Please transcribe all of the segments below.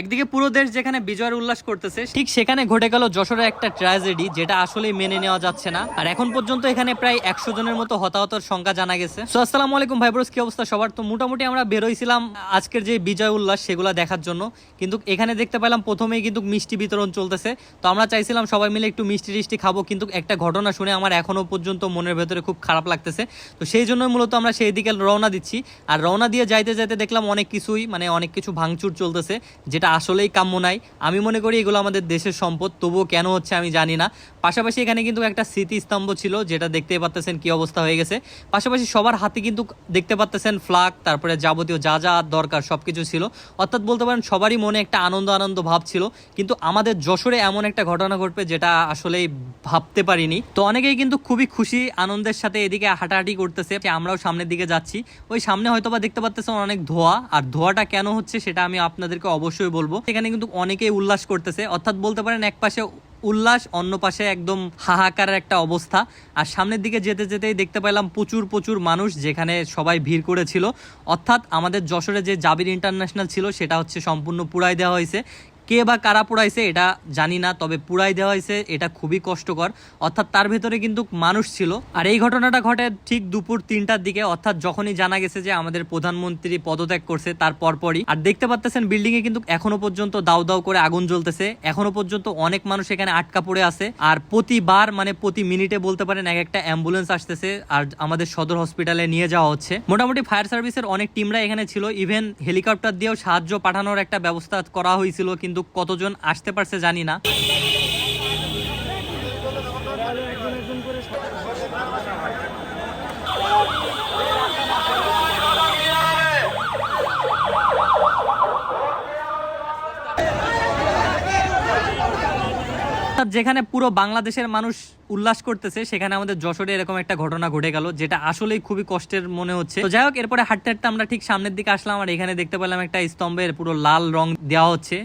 একদিকে পুরো দেশ যেখানে বিজয়ের উল্লাস করতেছে ঠিক সেখানে ঘটে গেল যশোরের একটা ট্র্যাজেডি যেটা আসলেই মেনে নেওয়া যাচ্ছে না। আর এখন পর্যন্ত এখানে প্রায় একশো জনের মতো হতাহতর সংখ্যা জানা গেছে। সো আসসালামু আলাইকুম ভাই ব্রোস কি অবস্থা সবার? তো মোটামুটি আমরা বেরোইছিলাম আজকের যে বিজয় উল্লাস সেগুলো দেখার জন্য। কিন্তু এখানে দেখতে পেলাম প্রথমেই কিন্তু মিষ্টি বিতরণ চলতেছে। তো আমরা চাইছিলাম সবাই মিলে একটু মিষ্টি টিষ্টি খাব, কিন্তু একটা ঘটনা শুনে আমার এখনও পর্যন্ত মনের ভেতরে খুব খারাপ লাগতেছে। তো সেই জন্য মূলত আমরা সেই দিকে রওনা দিচ্ছি। আর রওনা দিয়ে যাইতে যাইতে দেখলাম অনেক কিছুই মানে অনেক কিছু ভাঙচুর চলতেছে, যেটা আসলেই কাম্য নাই। আমি মনে করি এগুলো আমাদের দেশের সম্পদ, তবুও কেন হচ্ছে আমি জানি না। পাশাপাশি এখানে কিন্তু একটা স্মৃতিস্তম্ভ ছিল, যেটা দেখতে পাচ্তেছেন কি অবস্থা হয়ে গেছে। পাশাপাশি সবার হাতে কিন্তু দেখতে পাচ্তেছেন ফ্লাগ, তারপরে যাবতীয় যা যা দরকার সব কিছু ছিল। অর্থাৎ বলতে পারেন, সবারই মনে একটা আনন্দ আনন্দ ভাব ছিল। কিন্তু আমাদের যশোরে এমন একটা ঘটনা ঘটবে যেটা আসলেই ভাবতে পারিনি। তো অনেকেই কিন্তু খুবই খুশি, আনন্দের সাথে এদিকে হাঁটাহাঁটি করতেছে। আমরাও সামনের দিকে যাচ্ছি। ওই সামনে হয়তো বা দেখতে পাচ্তেছেন অনেক ধোয়া। আর ধোয়াটা কেন হচ্ছে সেটা আমি আপনাদেরকে অবশ্যই বলব। সেখানে কিন্তু অনেকেই উল্লাস করতেছে। অর্থাৎ বলতে পারেন এক পাশে উল্লাস, অন্য পাশে একদম হাহাকারের একটা অবস্থা। আর সামনের দিকে যেতে যেতেই দেখতে পেলাম প্রচুর প্রচুর মানুষ যেখানে সবাই ভিড় করেছিল। অর্থাৎ আমাদের যশোরে যে জাবির ইন্টারন্যাশনাল ছিল, সেটা হচ্ছে সম্পূর্ণ পুরাই দেওয়া হয়েছে। কে বা কারা পুড়াইছে এটা জানি না, তবে পুড়াই দেওয়া হয়েছে, এটা খুবই কষ্টকর। অর্থাৎ তার ভেতরে কিন্তু মানুষ ছিল। আর এই ঘটনাটা ঘটে ঠিক দুপুর তিনটার দিকে, অর্থাৎ যখনই জানা গেছে যে আমাদের প্রধানমন্ত্রী পদত্যাগ করছে, তার পরপরই। আর দেখতে পাচ্ছেন বিল্ডিং এ কিন্তু এখনও পর্যন্ত দাউ দাউ করে আগুন জ্বলতেছে। এখনও পর্যন্ত অনেক মানুষ এখানে আটকা পড়ে আছে। আর প্রতিবার মানে প্রতি মিনিটে বলতে পারেন, এক একটা অ্যাম্বুলেন্স আসতেছে আর আমাদের সদর হসপিটালে নিয়ে যাওয়া হচ্ছে। মোটামুটি ফায়ার সার্ভিসের অনেক টিমরা এখানে ছিল। ইভেন হেলিকপ্টার দিয়েও সাহায্য পাঠানোর একটা ব্যবস্থা করা হয়েছিল, কিন্তু কতজন আসতে পারছে জানি না। যেখানে পুরো বাংলাদেশের মানুষ উল্লাস করতেছে, সেখানে আমাদের যশোরে এরকম একটা ঘটনা ঘটে গেল, যেটা আসলেই খুবই কষ্টের মনে হচ্ছে। তো যাই হোক, এরপরে হাঁটতে হাঁটতে আমরা ঠিক সামনের দিকে আসলাম, আর এখানে দেখতে পেলাম একটা স্তম্ভের পুরো লাল রং দেওয়া হচ্ছে।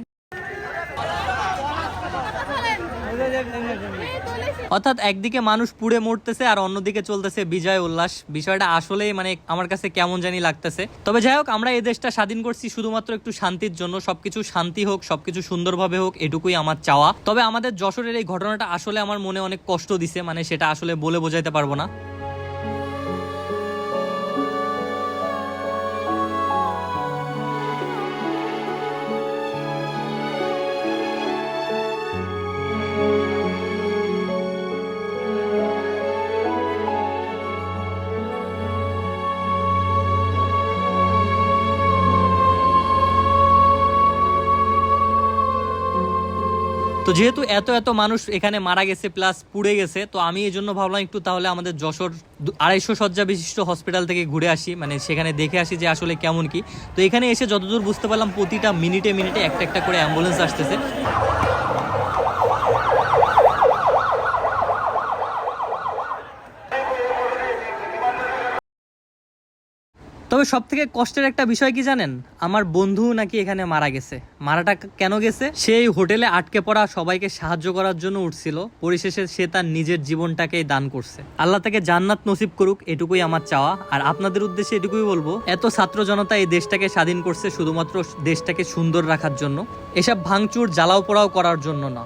অর্থাৎ একদিকে মানুষ পুড়ে মরতেছে আর অন্যদিকে চলতেছে বিজয় উল্লাস। বিষয়টা আসলেই মানে আমার কাছে কেমন জানি লাগতেছে। তবে যাই হোক, আমরা এই দেশটা স্বাধীন করছি শুধুমাত্র একটু শান্তির জন্য। সবকিছু শান্তি হোক, সবকিছু সুন্দরভাবে হোক, এটুকুই আমার চাওয়া। তবে আমাদের যশোরের এই ঘটনাটা আসলে আমার মনে অনেক কষ্ট দিছে মানে সেটা আসলে বলে বোঝাইতে পারব না। তো যেহেতু এত এত মানুষ এখানে মারা গেছে প্লাস পুড়ে গেছে, তো আমি এই জন্য ভাবলাম একটু তাহলে আমাদের যশোর আড়াইশো শয্যা বিশিষ্ট হসপিটাল থেকে ঘুরে আসি মানে সেখানে দেখে আসি যে আসলে কেমন কি। তো এখানে এসে যতদূর বুঝতে পারলাম, প্রতিটা মিনিটে মিনিটে একটা একটা করে অ্যাম্বুলেন্স আসতেছে। তবে সব থেকে কষ্টের একটা বিষয় কি জানেন? আমার বন্ধু নাকি এখানে মারা গেছে। মারাটা কেন গেছে? সেই হোটেলে আটকে পড়া সবাইকে সাহায্য করার জন্য উঠছিল। পরিশেষে সে তার নিজের জীবনটাকেই দান করছে। আল্লাহ তাকে জান্নাত নসিব করুক, এটুকুই আমার চাওয়া। আর আপনাদের উদ্দেশ্যে এটুকুই বলব, এত ছাত্র জনতা এই দেশটাকে স্বাধীন করছে শুধুমাত্র দেশটাকে সুন্দর রাখার জন্য। এসব ভাঙচুর, জ্বালাও পোড়াও করার জন্য না।